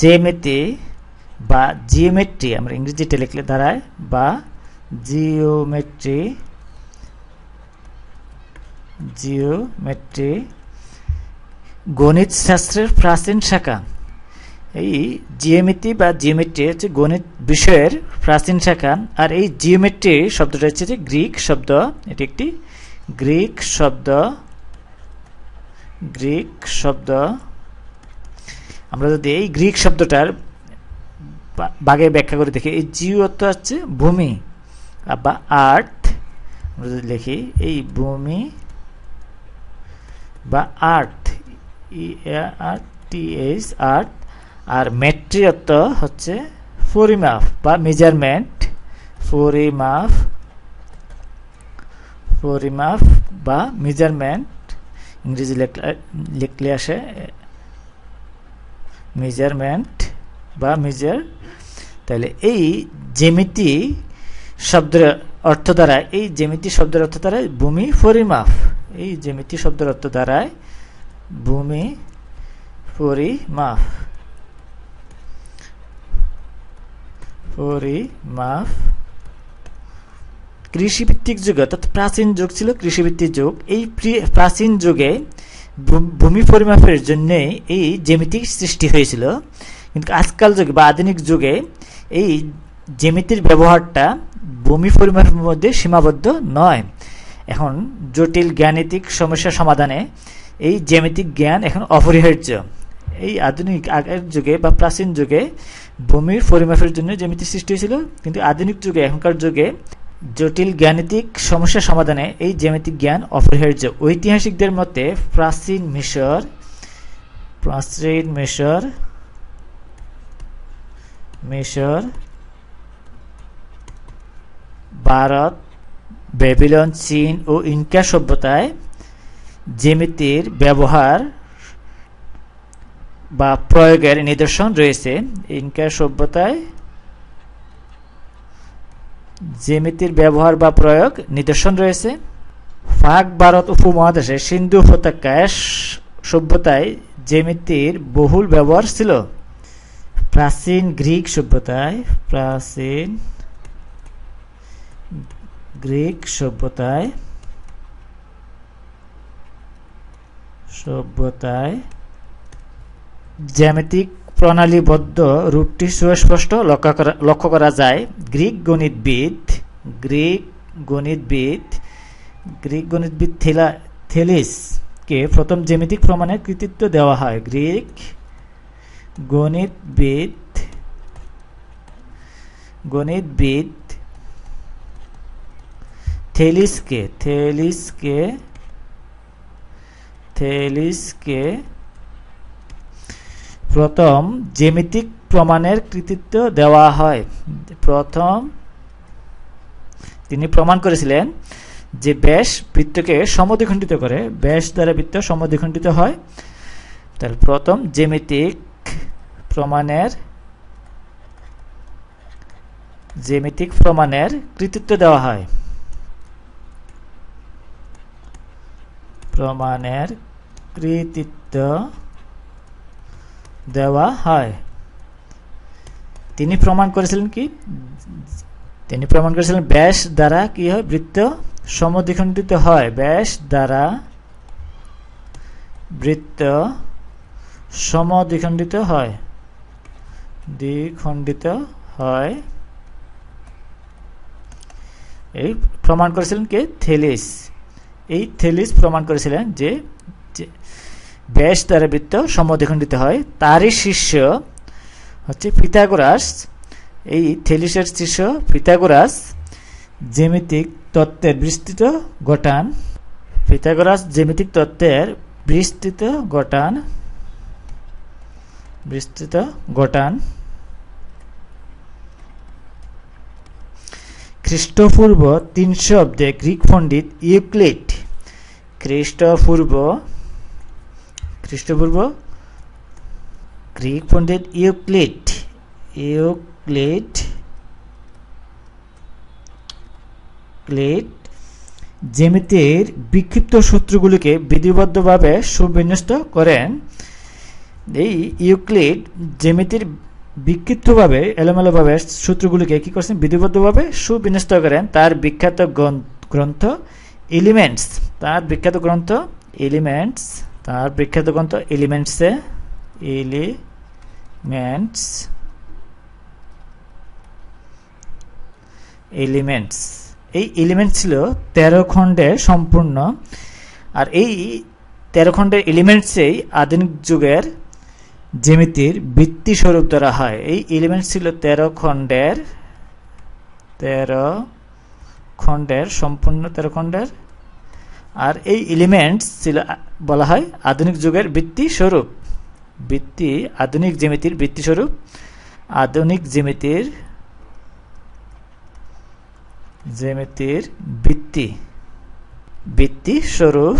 জেমেতি বা জিওমেট্রি আমরা ইংরেজিতে লিখলে দাঁড়ায়, বা জিওমেট্রি জিওমেট্রি গণিত শাস্ত্রের প্রাচীন শাখা। এই জিওমেট্রি বা জিওমেট্রি হচ্ছে গণিত বিষয়ের প্রাচীন শাখা, আর এই জিওমেট্রি শব্দটা হচ্ছে যে গ্রিক শব্দ, এটি একটি গ্রিক শব্দ গ্রিক শব্দ। আমরা যদি এই গ্রিক শব্দটার বাগে ব্যাখ্যা করে দেখি, এই জিও অর্থ হচ্ছে ভূমি বা আর্থ, আমরা যদি লিখি, এই ভূমি বা আর্থ, ই আর টি এইচ আর্থ, আর মেট্রি অর্থ হচ্ছে পরিমাপ বা মেজারমেন্ট পরিমাপ পরিমাপ বা মেজারমেন্ট ইংরেজি লিখলে আসে মেজারমেন্ট বা মেজার তাহলে এই জেমিতি শব্দের অর্থ দ্বারা, এই জেমিতি শব্দের অর্থ দ্বারা ভূমি পরিমাপ, এই জেমিতি শব্দের অর্থ দ্বারায় ভূমি পরিমাপ পরিমাপ। কৃষিভিত্তিক যুগ, অর্থাৎ প্রাচীন যুগ ছিল, কৃষিভিত্তিক যুগ। এই প্রাচীন যুগে ভূমি পরিমাপের জন্য এই জ্যামিতিক সৃষ্টি হয়েছিল। কিন্তু আজকাল যুগে বা আধুনিক যুগে এই জ্যামিতির ব্যবহারটা ভূমি পরিমাপের মধ্যে সীমাবদ্ধ নয়। এখন জটিল জ্ঞানিতিক সমস্যা সমাধানে এই জ্যামিতিক জ্ঞান এখন অপরিহার্য। এই আধুনিক আগের যুগে বা প্রাচীন যুগে ভূমির পরিমাপের জন্য জ্যামিতি সৃষ্টি হয়েছিল। কিন্তু আধুনিক যুগে এখনকার যুগে জটিল জ্ঞানিতিক সমস্যা সমাধানে এই জ্যামিতিক জ্ঞান অপরিহার্য। ঐতিহাসিকদের মতে প্রাচীন মিশর প্রাচীন মিশর মিশর, ভারত বেবিলন চীন ও ইনকা সভ্যতায় জ্যামিতির ব্যবহার বা প্রয়োগের নিদর্শন রয়েছে। ইনকা সভ্যতায় জ্যামিতির ব্যবহার বা প্রয়োগ নিদর্শন রয়েছে। ফাক ভারত উপমহাদেশে সিন্ধু উপত্যকায় সভ্যতায় জ্যামিতির বহুল ব্যবহার ছিল। প্রাচীন গ্রিক সভ্যতায়, প্রাচীন গ্রিক সভ্যতায় সভ্যতায় জ্যামিতিক প্রণালীবদ্ধ রূপটি সুস্পষ্ট লক্ষ্য করা লক্ষ্য করা যায়। গ্রিক গণিতবিদ গ্রিক গণিতবিদ গ্রিক গণিতবিদ থেলা থেলিসকে প্রথম জ্যামিতিক প্রমাণের কৃতিত্ব দেওয়া হয়। গ্রিক গণিতবিদ গণিতবিদ থেলিসকে থেলিসকে থেলিসকে প্রথম জ্যামিতিক প্রমাণের কৃতিত্ব দেওয়া হয়। প্রথম তিনি প্রমাণ করেছিলেন যে ব্যাস বৃত্তকে সমদ্বিখণ্ডিত করে, ব্যাস দ্বারা বৃত্ত সমদ্বিখণ্ডিত হয়। তাহলে প্রথম জ্যামিতিক প্রমাণের জ্যামিতিক প্রমাণের কৃতিত্ব দেওয়া হয়। প্রমাণের কৃতিত্ব দেওয়া হয়। তিনি প্রমাণ করেছিলেন কি? তিনি প্রমাণ করেছিলেন ব্যাস দ্বারা কি হয়? বৃত্ত সমদ্বিখণ্ডিত হয়। ব্যাস দ্বারা বৃত্ত সমদ্বিখণ্ডিত হয়। দ্বিখণ্ডিত হয়। এই প্রমাণ করেছিলেন কে? থেলিস। এই থেলিস প্রমাণ করেছিলেন যে ব্যাস দ্বারা বৃত্ত সমদ্বিখণ্ডিত হয়। তারই শিষ্য হচ্ছে পিথাগোরাস। এই থেলিসের শিষ্য পিথাগোরাস, জ্যামিতিক তত্ত্বের বিস্তৃত গঠান পিথাগোরাস জ্যামিতিক তত্ত্বের বিস্তৃত গঠান বিস্তৃত ঘটান খ্রিস্টপূর্ব তিনশো অব্দে গ্রিক পণ্ডিত ইউক্লিড। খ্রিস্টপূর্ব খ্রিস্টপূর্ব গ্রিক পণ্ডিত ইউক্লিড ইউক্লিড ক্লিড জ্যামিতির বিক্ষিপ্ত সূত্রগুলিকে বিধিবদ্ধভাবে সুবিন্যস্ত করেন। এই ইউক্লিড জ্যামিতির বিক্ষিপ্তভাবে, এলোমেলোভাবে সূত্রগুলিকে কি করছেন? বিধিবদ্ধভাবে সুবিন্যস্ত করেন। তার বিখ্যাত গ্রন্থ এলিমেন্টস তার বিখ্যাত গ্রন্থ এলিমেন্টস তার বিখ্যাত গ্রন্থ এলিমেন্টসে এলিমেন্টস এলিমেন্টস এই এলিমেন্ট ছিল তেরো খণ্ডে সম্পূর্ণ। আর এই তেরো খণ্ডের এলিমেন্টসেই আধুনিক যুগের জ্যামিতির বৃত্তি স্বরূপ ধরা হয়। এই এলিমেন্ট ছিল তেরো খণ্ডের তেরো খণ্ডের, সম্পূর্ণ তেরো খণ্ডের আর এই এলিমেন্টস ছিল বলা হয় আধুনিক যুগের বৃত্তি স্বরূপ। বৃত্তি, আধুনিক জ্যামিতির বৃত্তি স্বরূপ। আধুনিক জ্যামিতির জ্যামিতির বৃত্তি। বৃত্তি স্বরূপ।